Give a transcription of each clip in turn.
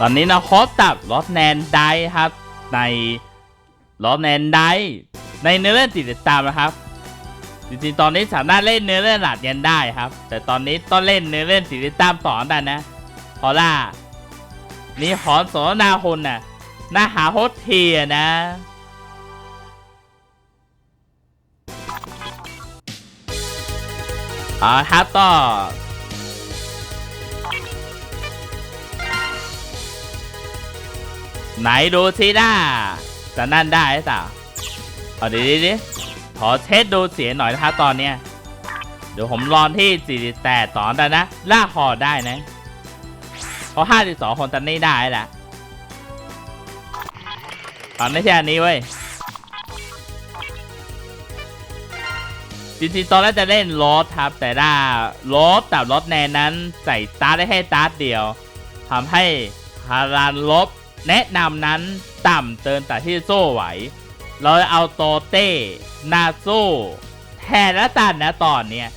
ตอนนี้นะครบกับลอสแนนได้ครับ ในลอสแนนได้ในเนื้อเรื่องติดตามนะครับ จริงๆตอนนี้สามารถเล่นเนื้อเรื่องหลักยันได้ครับ แต่ตอนนี้ต้องเล่นเนื้อเรื่องติดตามต่อได้นะพราะล่านี่ขอนสนนาคนน่ะน่าหาโฮสเทียนะอ๋อครับก็ ไหนดูซิด้าจะนั่นได้หรือเปล่าเอาดิดิดิขอเทสดูเสียงหน่อยนะครับตอนเนี้ยเดี๋ยวผมรอนที่ 48ต่อแต่นะล่ากคอได้นะเพราะ52 คนตอนนี้ได้แหละตอนไม่ใช่อันนี้เว้ยจริงๆตอนแรกจะเล่นรถครับ แต่ถ้ารถกับรถแนนนั้นใส่ตาร์ได้แค่ตาร์เดียวทำให้พารานลบ แนะนำนั้นต่ำเตินแต่ที่โซ่ไหว เราเอาโตเต้ นาโซ่แทนละตันนะตอนเนี้ย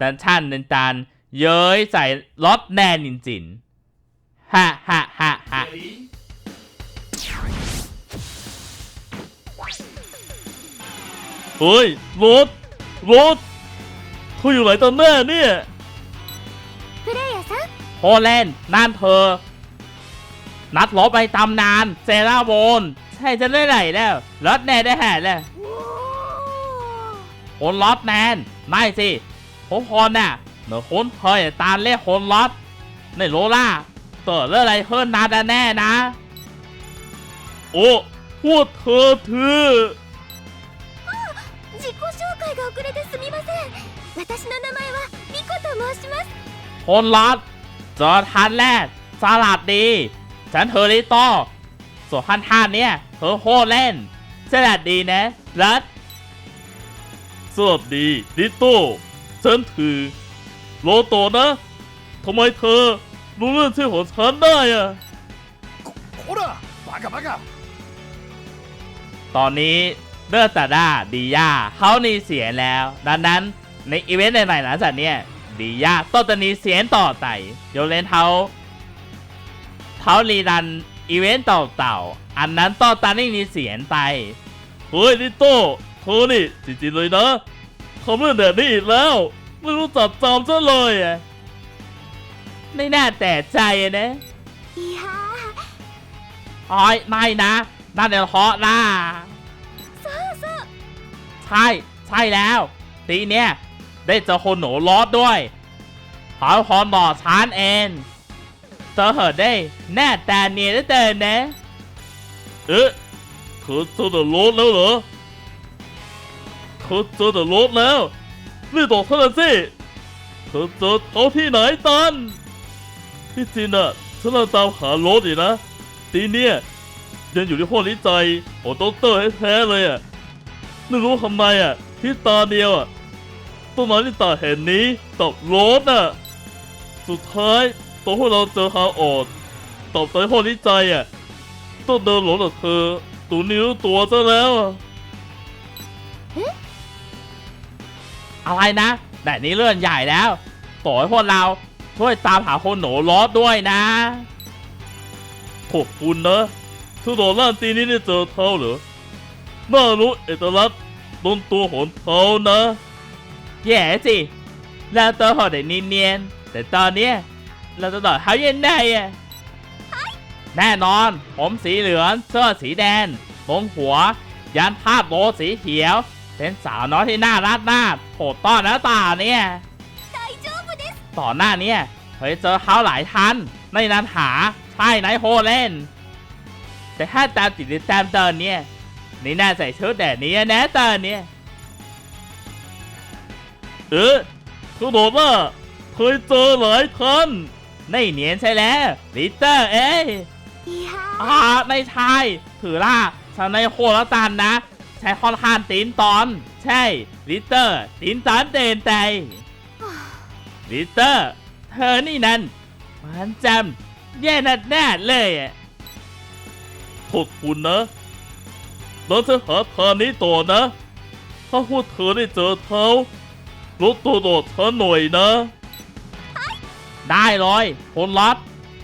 ดันชั่นดันจานเย้ยใส่ล็อตแนนินจินฮ่าฮ่าฮ่าฮ่าเฮ้ยวูดวูดคุณอยู่ไหนตอนแม่เนี่ย โฮแลนด์นั่นเธอ นัดลบไปตำนาน เซราโบน ใช่จะได้ไหนแล้วลอตแนนได้แห่แล้ว お คนลอตแนน ไม่สิผมคนน่ะเมื่อคนเคยตามเรียกคนลอตในโรล่าเกิดเรื่องอะไรขึ้นนานแน่นะ โอ้พวกเธอถือ 自己紹介が遅れてすみません私の名前はリコと申します คนลอตเ จอร์ทันแรกสลัดดี ฉันเธอริโต้ส่วนพันท่านเนี่ยเธอโคตเล่นสลัดดีนะรัดสลัดดีริโต้ฉันถือโลโตนะทำไมเธอรู้เรื่องที่ของฉันได้อะโคตรบ้ากับ้ากตอนนี้เดอร์ตาด้าดีย่าเขานี่เสียแล้ว ดังนั้นในอีเวนต์ใหม่ๆหลังจากเนี้ย ดียาต้นตนี้เสียนต่อไต่โยเลนเท้าเท้ารีดันอีเวนต์เต่าเต่าอันนั้นต้อตันี่มีเสียนไตเฮ้ยนี่โต้เธอนี่จริงๆเลยนะเขาเมื่องแบบนี่แล้ว ไม่รู้จับจอมซะเลยอะไม่น่าแต่ใจนะอ้อยไม่นะนั่นเดี๋ยวเคาะนะใช่ ใช่แล้วตีเนี้ย ได้เจอคนหนูรอดด้วยขาคนบอกฉันเองเจอเหอได้แน่แต่เนียได้เดินนะเอ๊ะเธอเจอแต่รถแล้วเหรอเธอเจอแต่รถแล้วรีบบอกเธอหน่อยสิเธอเจอเขาที่ไหนตันที่จริงน่ะฉันตามหารถอยู่นะทีเนี้ยยังอยู่ที่ห้องวิจัยของด็อกเตอร์แท้ๆเลยอะไม่รู้ทำไมอะที่ตาเดียวอะ ต้นไม้ที่ตาเห็นนี้ตกรถอะ สุดท้ายตอนพวกเราเจอฮาออดตอบใจห้องวิจัยอะต้องเดินหลงกับเธอตูนิ้วตัวซะแล้วอะอะไรนะแต่นี้เรื่องใหญ่แล้ว ต่อให้พวกเราช่วยตามหาคนหนูรอดด้วยนะขอบคุณนะทุกตอนล่านตีนี้ได้เจอเท่าเหรอน่ารู้เอกลักษณ์ตนตัวของเขานะ แย่สิเราโตวโหดแต่เนียนแต่ตอนเนี้ยเราจะต่อเขายังไงอะแน่นอน ผมสีเหลืองเสื้อสีแดงตรงหัว ยันภาพโบสีเขียว เป็นสาวน้อยที่น่ารักน่าโผล่ต้อนหน้าตาเนี่ยต่อหน้าเนี่ยเคยเจอเขาหลายท่านในนันหาใช่ไหนโฮเล่น แต่ถ้าตามจิตตามเดินเนี่ยนี่น่าใส่ชุดแดดนี้นะเตอนเนี่ย เอ๊ะเขาบอกว่าเคยเจอหลายทันไม่เนียนใช่แล้วลิเตอร์เอ้ยいやอ่าไม่ใช่ ถือล่าฉันในโคตรตันนะ ใช้ค่อนข้างตีนตอน ใช่ ลิเตอร์ตีนตอนเดินใจลิเตอร์ เธอนี่นั่นมันจำแย่นัดแน่เลยอะขอบคุณนะแล้วจะหาทางนี้ต่อนะ ถ้าพวกเธอได้เจอเขา ลดตัวโดดฉันหน่อยนะ は ได้เลยคุณล็อต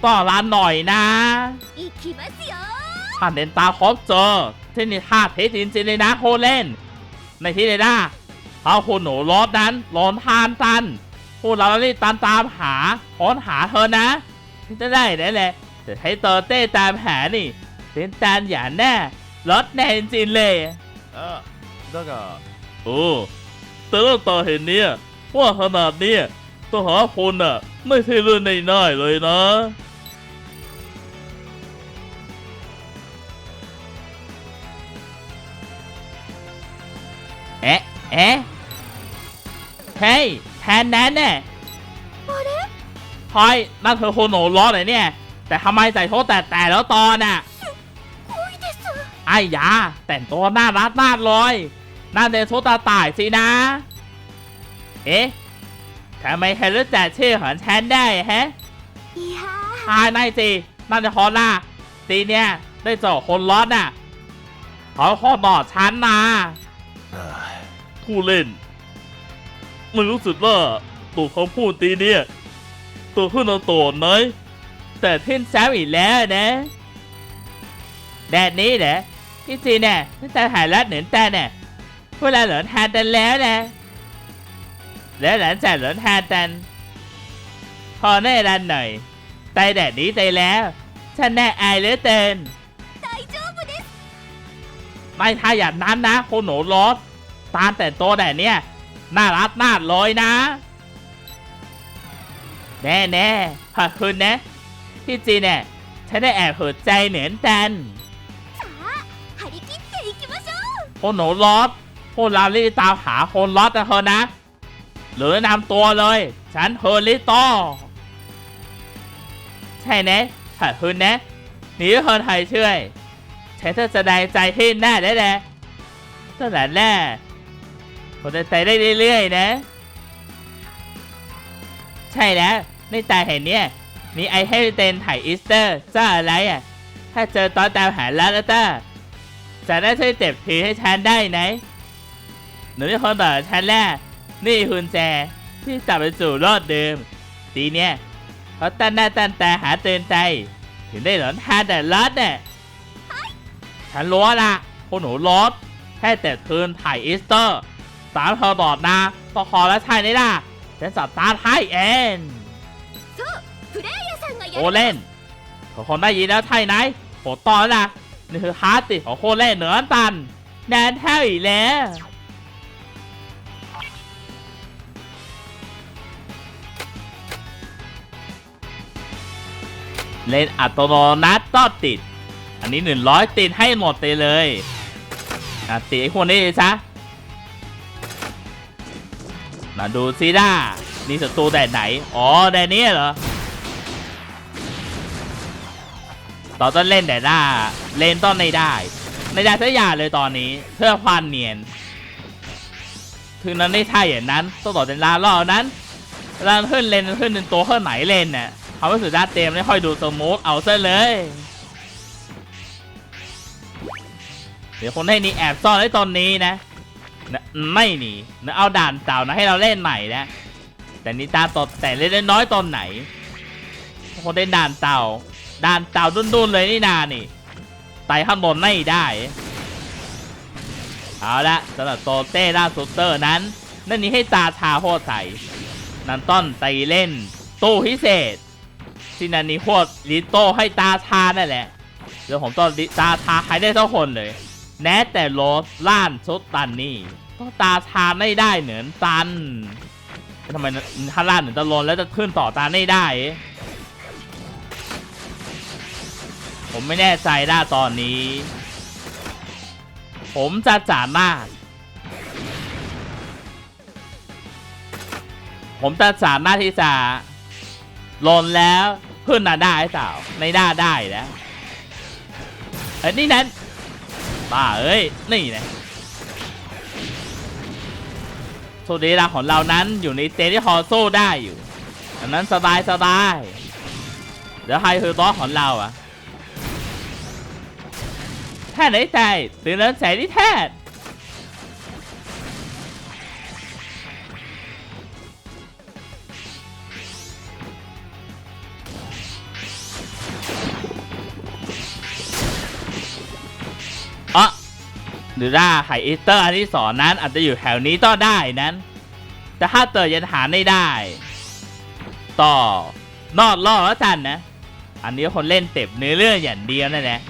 ต้อนรับหน่อยนะ 行きますよ ท่านเดนตาครบเจอที่นี่ท่าเทจริงๆเลยนะโคเล่น ในที่เลยนะเอาคุณหนูรถนั้นหลนทานตันพวกเรารีบตามตามหาค้นหาเธอนะที่จะได้ได้เลยจะให้เตอร์เต้ตามหานี่เป็นตานอย่างแน่รถแน่จริงๆเลย ああだが โอ้ แต่ตั้ตาเห็นเนี่ยว่าขนาดเนี่ยต้องหาคนอะ ไม่ใช่เรื่องง่ายเลยนะ เอ๊ะ เอ๊ะ เฮ้ยแทนแนนเนี่ยพลอยนั่นเธอโคโนล้อนไหนเนี่ย แต่ทำไมใส่โทษแต่แต่แล้วตอนน่ะไอ้ยา แต่งตัวน่ารักน่าลอย นั่าจะโชตาตายสินะ เอ๊ะทำไมเธอรู้จักชื่อของฉันได้ฮะอายนายสิน่าจะฮอล่าสีเนี่ยได้เจอคนร้อนน่ะเขาข้อต่อฉันนาผู้เล่นมันรู้สึกว่าตัวคำพูดตีเนี่ย ตัวขึ้นเอาตัวน้อยแต่เท่นแซวอีกแล้วนะแดดนี้เนี่ยพี่สีเนี่ยนี่แต่หายแล้วเหนือนแต่เนี่ย พวกเราหลงทางกันแล้วนะ แล้วหลังจากหลงทางกัน พอแน่รันหน่อยไตแดดนี้ไตแล้ว ฉันแน่าอายเหลือเกินไม่ถ้าอย่างนั้นนะโคโนรสตาแต่โตแต่เนี่ย น่ารักน่าลอยนะ แน่แน่ขอบคุณนะ ที่จีเนี่ยฉันได้แอบหัวใจเหนือนกันโคโนรส พวกเรารีบตามหาคนรถกันเถอนะ หรือนำตัวเลย ฉันเฮอริโตใช่นะขอบคุณนะหนีคนไทยช่วยฉันจะแสดงใจให้แน่ได้แน่ตั้งแต่แรกผมจะใจได้เรื่อยๆนะ ใช่แล้วในตาเห็นเนี่ยมีไอให้เตนถ่ายอีสเตอร์จ้าอะไรอะ ถ้าเจอตอนตามหาแล้วแล้วจ้จะได้ช่วยเจ็บผีให้ฉันได้ไหน หนูเป็นคนบอกฉันแล้วนี่คุณแจที่กลับไปสู่รอดเดิม ทีเนี้ยเขาตั้นหน้าตั้นตาหาเตือนใจ ถึงได้หลอนทาแต่ลอดเนี่ยฉันรู้ละคนหนูรอดแค่แต่เทินถ่ายอีสเตอร์ สามเธอบอดนะต่อคอและชายนี่ล่ะฉันสับตาให้เอนโอเล่นเขอคนได้ยินแล้วไทยไหนผมต่อนละนี่คือฮาร์ดติของโคเล่เหนือตันแดนแท้อีกแล้ว เล่นอัตโนนัตก็ติด อันนี้ 100 ติดให้หมดไปเลยอะติดไอ้คนนี้ซะมาดูซิด้านี่ศัตรูแดนไหน อ๋อแดนนี้เหรอเราต้องเล่นแต่หน้าเล่นต้นไม่ได้ไม่ได้สักอย่างเลยตอนนี้เพื่อความเนียนถึงนั้นไม่ใช่อย่างนั้นต้องต่อเป็นลารอบนั้นลานขึ้นเลนขึ้นเป็นตัวขึ้นไหนเล่นเนี่ย เขาไม่สุดด้าเต็มไม่ค่อยดูสมูทเอาซะเลย เดี๋ยวคนให้นี่แอบซ่อนไว้ตอนนี้นะนะไม่หนีนะเอาด่านเก่านะให้เราเล่นใหม่นะ แต่นี่ตาตดแต่เล่นได้น้อยตอนไหน คนได้ด่านเต่า ด่านเต่าดุนๆเลยนี่นานี่ไต่ข้างบนไม่ได้ เอาละสำหรับโตเต้ล่าสุดเตอร์นั้น นั่นนี้ให้ตาทาโคตรใส่นันต้นตีเล่นตู้พิเศษ ที่นันนี้โคตรลิโต้ให้ตาทานั่นแหละ เดี๋ยวผมต้องตาทาใครได้ทุกคนเลยแม้แต่โรสล้านชุดตันนี่ต้องตาทาไม่ได้เหมือนตันทำไมถ้าล้านเหมือนตะลนแล้วจะขึ้นต่อตาไม่ได้ ผมไม่แน่ใจด้าตอนนี้ ผมจะสามารถผมจะสามารถที่จะลนแล้ว ขึ้นมาได้เปล่าไม่ได้ได้แล้วเอ้ยนี่นั้นบ้าเอ้ยนี่นะโชคดีลาของเรานั้นอยู่ในเตที่พอสู้ได้อยู่อันนั้นสบายสบายเดี๋ยวใครคือบอสของเราอะแค่ไหนใจตื่นแล้วใจที่แท้ หรือว่าไข่อีสเตอร์อันที่สองนั้นอาจจะอยู่แถวนี้ก็ได้นั้น แต่ถ้าเตอยังหาไม่ได้ ต่อนอดล่อแล้วกันนะ อันนี้คนเล่นเต็บเนื้อเรื่องอย่างเดียวนั่นแหละ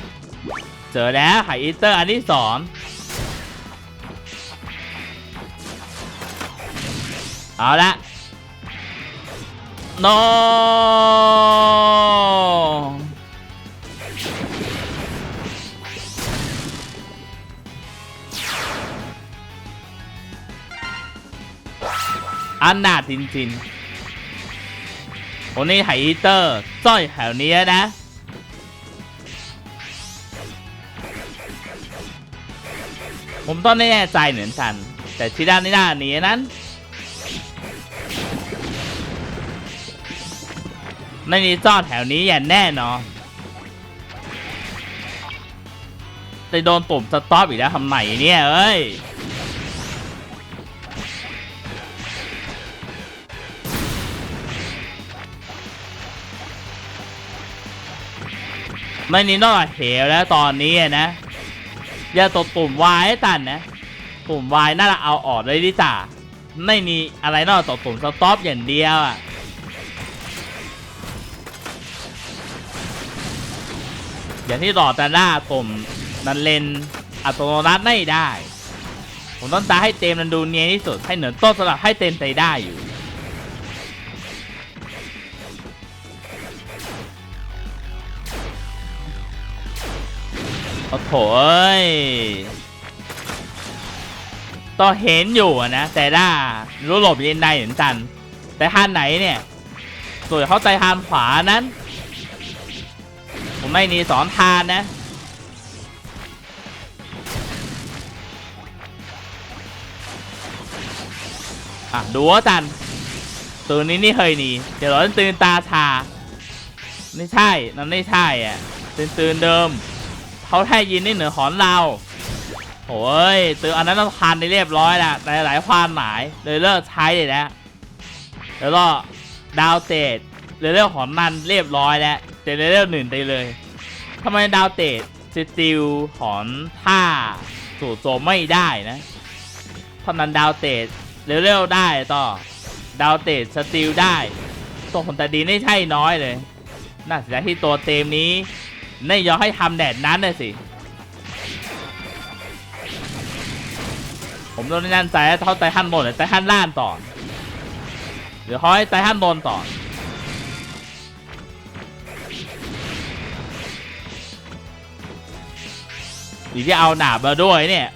เจอแล้วไข่อีสเตอร์อันที่สองเอาละโอันนาจริงๆวันนี้ไฮอีเตอร์ซ่อยแถวนี้นะ ผมต้องไม่แน่ใจเหมือนกัน แต่ที่ด้านนี้ด้านนี้นั้น ไม่มีซ่อนแถวนี้อย่างแน่นอนจะโดนปุ่มสต็อปอีกแล้วทำไมเนี่ยเอ้ย ไม่นี่นอกจากเหวแล้วตอนนี้นะอย่าตบปุ่ม Y ให้ตันนะ ปุ่ม Y น่าจะเอาออกเลยดิจ่าไม่มีอะไรนอกจากตบปุ่มสต็อปอย่างเดียวอะอย่างที่ต่อแต่หน้าปุ่มนันเลนอัตโนมัติไม่ได้ ผมต้องกาให้เต็มมันดูเนียนที่สุดให้เหนือต้นสำหรับให้เต็มใจได้อยู่ โอ้โถเอ้ยต้อเห็นอยู่นะแต่ด้ารู้หลบเย็นได้เหมือนกัน แต่ท่านไหนเนี่ยส่วนเขาใจทางขวานั้น ผมไม่มีสอนทานนะอะดูว่าจันตัวนี้นี่เคยหนีเดี๋ยวเราตื่นตาชาไม่ใช่นั่นไม่ใช่อะตื่นตื่นเดิม เขาแค่ยินนี่เหนือหอนเราโอ้ยตืออันนั้นต้องทานได้เรียบร้อยแล้วแต่หลายความหมายเลยเลิกใช้เลยนะแล้วก็ดาวเตดเลยเรื่องของมันเรียบร้อยแล้วเจเลยเรื่หนึ่งไปเลยทำไมดาวเตดสติลหอนท่าสู่โจมไม่ได้นะเท่านั้นดาวเตดเร็วๆได้ต่อดาวเตดสติลได้ตัวผลแต่ดีไม่ใช่น้อยเลยน่าเสียดายที่ตัวเต็มนี้ ไม่ยอมให้ทำแดดนั้นเลยสิ ผมโดนยันใจให้เขาไต่ขั้นบนหรือไต่ขั้นล่างต่อเดี๋ยวเขาให้ไต่ขั้นบนต่อดีที่เอาหนาบมาด้วยเนี่ย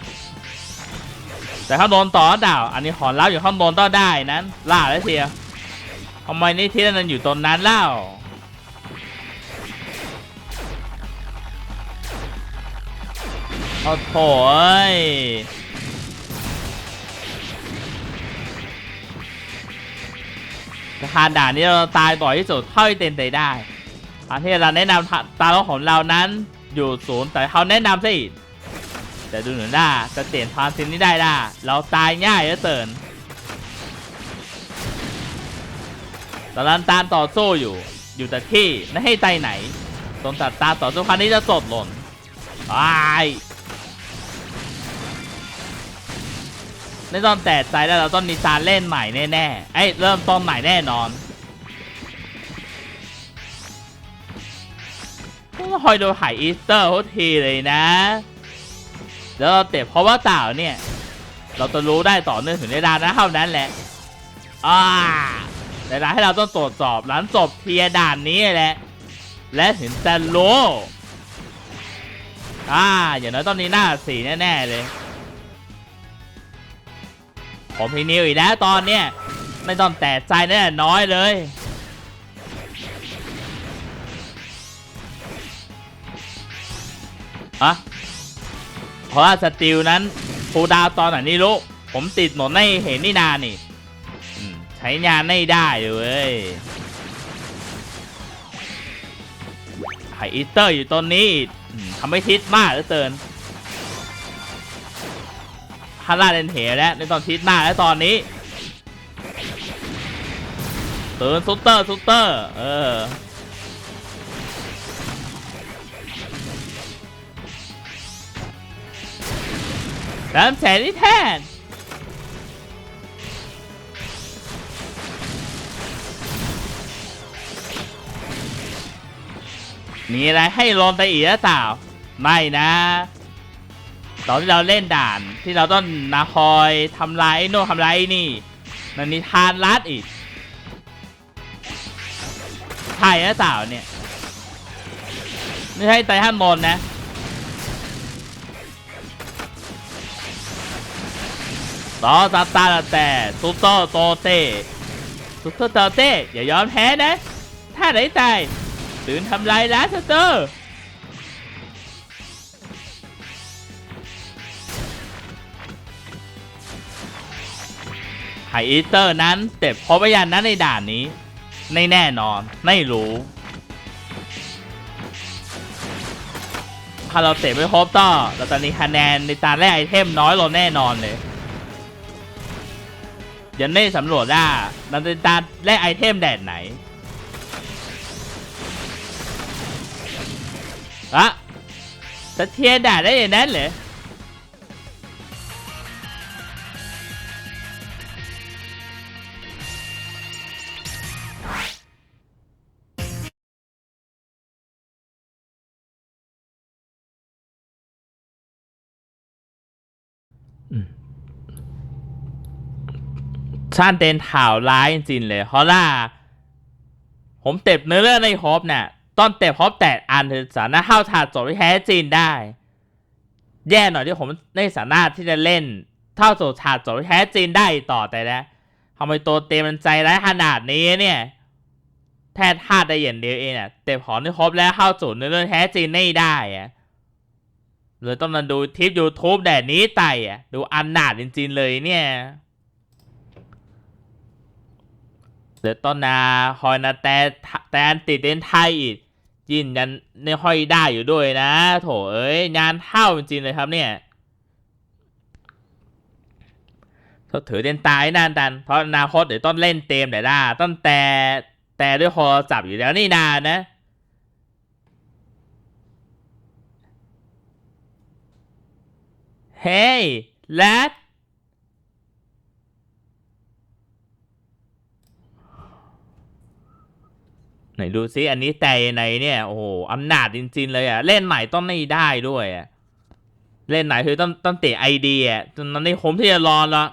แต่ข้างบนต่อดาว อันนี้ขอนรับอยู่ข้างบนต่อได้นั้นล่าแล้วเชียทำไมนี่ที่นั่นอยู่ตรงนั้นเล่า โอ้โถเอ้ยทานด่านนี้เราตายบ่อยที่สุดเท่าที่เต็มใจได้อันที่เราแนะนำตาล้อของเรานั้นอยู่ศูนย์แต่เขาแนะนำซะอีกแต่ดูหนูด้าจะเปลี่ยนพานซินนี้ได้ด่าเราตายง่ายเหลือเกินตอนนั้นตาต่อสู้อยู่ อยู่แต่ที่ไม่ให้ใจไหนตรงตัดตาต่อสู้ครั้งนี้จะสดหล่นตาย ไม่ต้องแต่ใจแล้วเราต้องมีการเล่นใหม่แน่ๆเอ้ยเริ่มต้นใหม่แน่นอนต้องคอยดูหายอีสเตอร์ทุกทีเลยนะ แล้วเราเตะเพราะว่าเต่าเนี่ย เราจะรู้ได้ต่อเนื่องถึงเวลานะเท่านั้นแหละอ่าแต่ละให้เราต้องตรวจสอบหลังจบเทียด่านนี้แหละ และถึงจะรู้อ่าอย่างน้อยต้องนี้หน้าสีแน่ๆเลย ผมพีนิวอีกแล้วตอนเนี้ยไม่ต้องแตกใจแน่น้อยเลยอะเพราะว่าสติลนั้นฟูดาวตอนไหนนี่รู้ผมติดหมดไม่เห็นนี่นานนี่ใช้งานไม่ได้เลยไฮอีสเตอร์อยู่ตรงนี้ทำให้ทิศมากเหลือเกินาร่าเลนเหแล้วในตอนทิศหน้าแล้วตอนนี้ตื่นซุตเตอร์ซุตเตอร์ เออน้ำแสงที่แทนมีอะไรให้ลองไปอีกหรือเปล่าไม่นะ ตอนที่เราเล่นด่านที่เราต้องนาคอยทำลายโน่ทำลายไอ้นี่มันมีทานลัดอีกใช่หรือเปล่าเนี่ยไม่ใช่ไตรฮันมนนะต่อตาตาแต่ซุปเปอร์โตเต้ซุปเปอร์โตเต้อย่ายอมแพ้นะ ถ้าไหนตายตื่นทำลายร้านสเตอร์ ไฮอีเตอร์นั้นเต็บเพบพยานนั้นในด่านนี้ไม่แน่นอนไม่รู้ถ้าเราเตะไม่ครบต่อเราตอนนี้คะแนนในตาแรกไอเทมน้อยลงแน่นอนเลยยังไม่ได้สำรวจว่ามันเป็นตาแรกไอเทมแดดไหนอะสะเทียนด่าได้อย่างนั้นเหรอ ช่านเต็นข่าวร้ายจริงๆเลยเพราะว่าผมเต็บเนื้อเรื่องในฮอปเนี่ยตอนเต็บฮอปแต่อันถึงสามารถเข้าถาดจบที่แท้จริงได้ แย่หน่อยที่ผมไม่สามาที่จะเล่น เท่าสู่ถาดจบที่แท้จริงได้ต่อแต่นะทำไมตัวเต็มมันใจร้ายขนาดนี้เนี่ยแท้ธาตุได้อย่างเดียวเองอะเต็บหอที่ครบแล้วเข้าสู่เนื้อเรื่องแท้จริงไม่ได้อะเลยต้องมาดูทิปยูทูบแดดนี้ไต่อะดูอันหนาจริงๆเลยเนี่ย เดี๋ยวต้นนาคอยนะแต่แต่ติดเด่นไทยอีกจินยันไม่ค่อยได้อยู่ด้วยนะ โถเอ้ยงานเท่าจริงเลยครับเนี่ยเขาถือเด่นตายนานดันเพราะอนาคตเดี๋ยวต้องเล่นเต็มแต่ได้ต้นแต่แต่ด้วยโทรศัพท์อยู่แล้วนี่นานนะเฮ้ยแลด ไหนดูซิอันนี้แต่ไหนเนี่ยโอ้โหอำนาจจริงๆเลยอะเล่นใหม่ต้องไม่ได้ด้วยอะเล่นไหนคือต้องต้องเตะไอเดียจนนั้นนี่ผมที่จะรอละ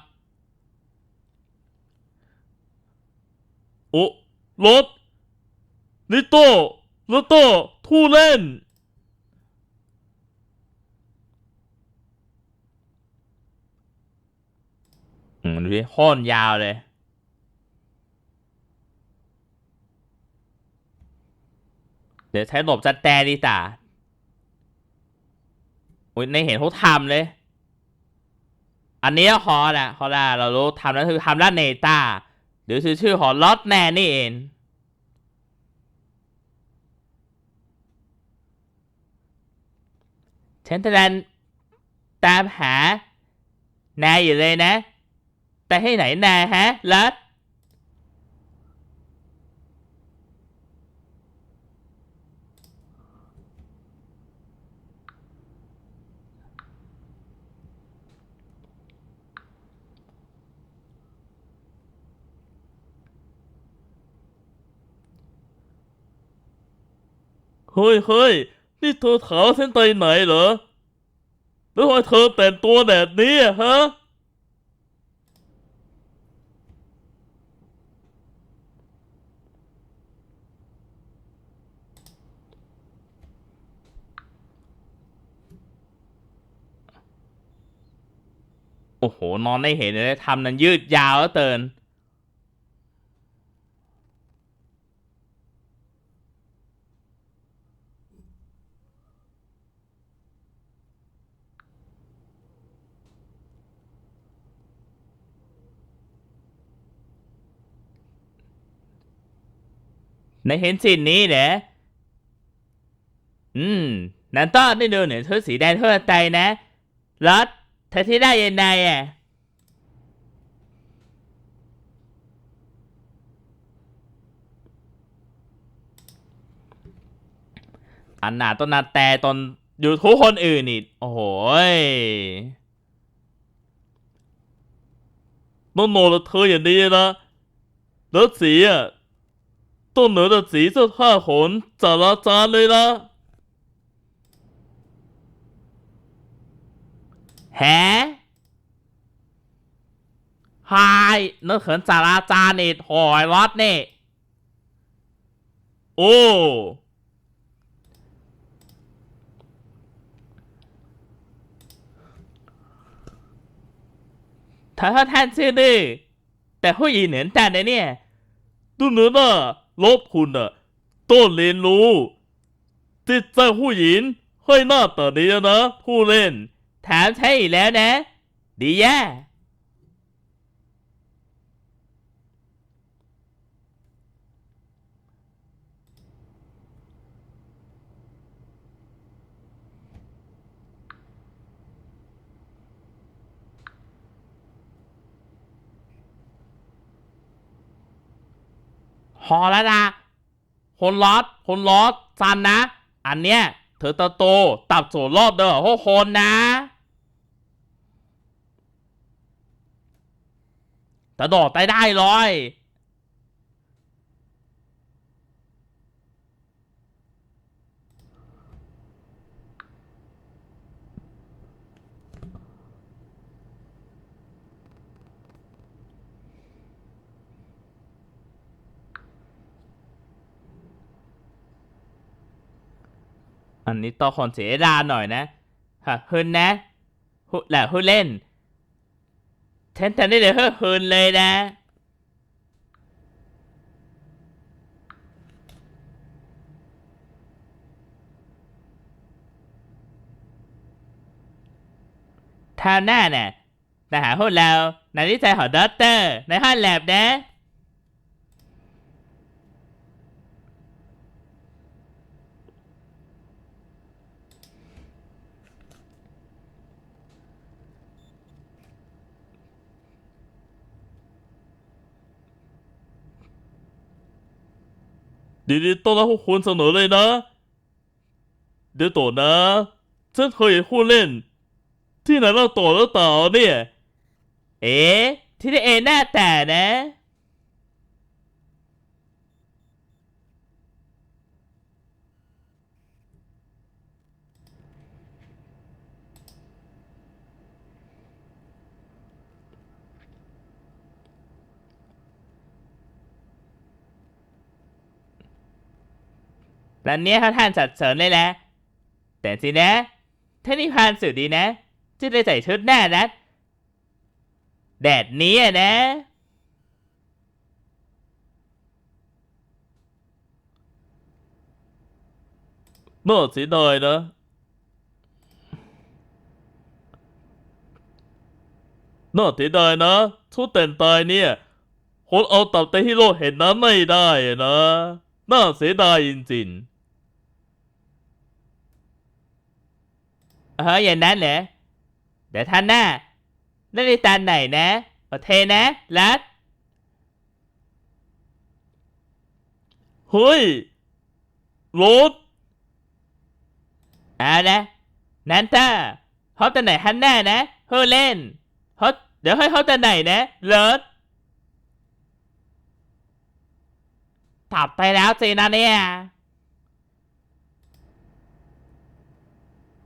โอ้รถนิโต้รถโต้ทู่เล่นอืมดูสิโค่นยาวเลย เดี๋ยวใช้หลบจัดแต่ดีจ่าอุ้ยในเห็นเขาทำเลย อันนี้ฮอแหละฮอล่าเรารู้ทำแล้วคือทำด้านเนต้าหรือชื่อชื่อของลอตแนนนี่เองฉันจะดันตามหานายอยู่เลยนะ แต่ให้ไหนนายฮะลัด เฮ้ยเฮ้ยนี่เธอถามฉันไปไหนเหรอ แล้วทำไมเธอแต่งตัวแบบนี้อะฮะ โอ้โห นอนได้เห็นเลยทำนั้นยืดยาวแล้วเติน ในเห็นสิ่งนี้เหรออืมนันต้อนได้ดูเหนือชุดสีแดงทั่วใจนะรถเธอที่ได้ยังไงอะอันหนาต้นนาแต่ตนอยู่ทูบคนอื่นอีกโอ้โหยต้องนอนกับเธออย่างนี้นะแล้วสีอะ ต้องเหนือจากสีเสื้อผ้าของจาราจารย์เลยนะแฮไฮนึกถึงจาราจารย์นี่ถอยรถนี่โอ้เธอท่านชื่อดื้อแต่ผู้หญิงเหมือนกันนะเนี่ยดูเหนือน่ะ ลบคุณอะต้นเรียนรู้จิตใจผู้หญิงให้หน้าตาดีนะ ผู้เล่น ถามใช่อีกแล้วนะ ดีแย่ พอแล้วนะคนลอดคนลอดซันนะ อันเนี้ยเธอโตโตตับโสรอบเด้อพวกคนนะตะดอกไตได้ร้อย อันนี้ต่อคนเสียดาหน่อยนะฮะฮึนนะฮึแหละฮึเล่นแทนแทนได้เลยฮึฮึนเลยนะทาวหน้าน่ะนะหาพวกเราในที่ใจของด็อกเตอร์ ในห้องแลบนะ ดีๆต้อนรับพวกคุณเสนอเลยนะ เดี๋ยวต่อนะฉันเคยเห็นผู้เล่น ที่ไหนเล่าต่อแล้วต่อเนี่ย เอ๊ะที่ได้เอหน้าแต่นะ ร้านเนี้ยเขาท่านจัดเสริมเลยแหละ แต่สินะถ้านี่พานสุดดีนะ จะได้ใส่ชุดหน้านะแดดนี้อะนะน่าเสียดายนะน่าเสียดายนะชุดแต่งตายเนี่ยคนเอาตับแต่ฮิโร่เห็นนั้นไม่ได้อะนะ น่าเสียดายจริง เอออย่างนั้นเหรอเดี๋ยวท่านหน้านั่นในตาไหนนะโอเคนะรัดเฮ้ยรถเอาละนันตอร์เขาตาไหนท่านหน้านะเฮ้เล่นเขาเดี๋ยวให้เขาตาไหนนะเลิศตับไปแล้วสินะเนี่ย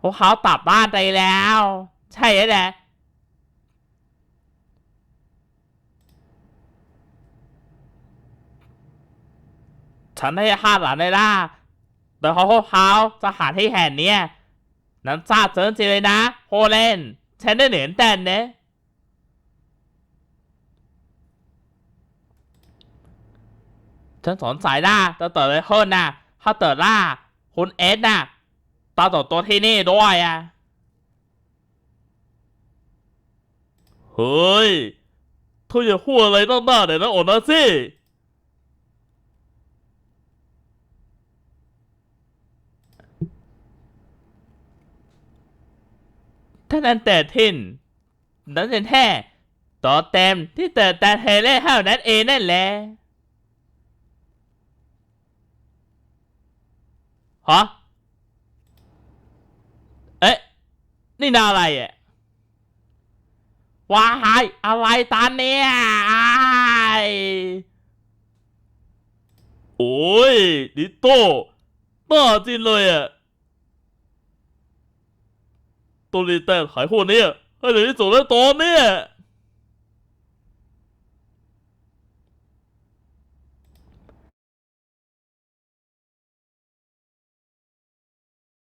พวกเขาตับบ้านไปแล้ว ใช่แล้วแหละฉันให้ห้าหลานเลยล่ะแต่เขาพวกเขาสถานที่แห่งนี้นั้นซาบเซินจริงเลยนะโฮเลนฉันได้เหนือนแต่นเนะฉันสอนสายล่าต่อต่อเลยคนน่ะเขาเติร์ดล่าคุณเอสน่ะ ตาต่อตัวที่นี่ด้วยอะ เฮ้ยเธออย่าพูดอะไรต้องหน้าเดี๋ยวนะโอนะสิถ้านั้นแต่ทินนั้นเป็นแท้ต่อเต็มที่เติร์แต่เฮเล่เท่านั้นเองนั่นแหละฮะ เอ๊ะ นี่นาอะไรอะว้ายอะไรตาเนี่ยอ้ายโอ้ยนิโต้น่าจริงเลยอะตัวรีบแต้มขายพวกเนี้ยให้เร็วที่สุดแล้วตอนเนี้ย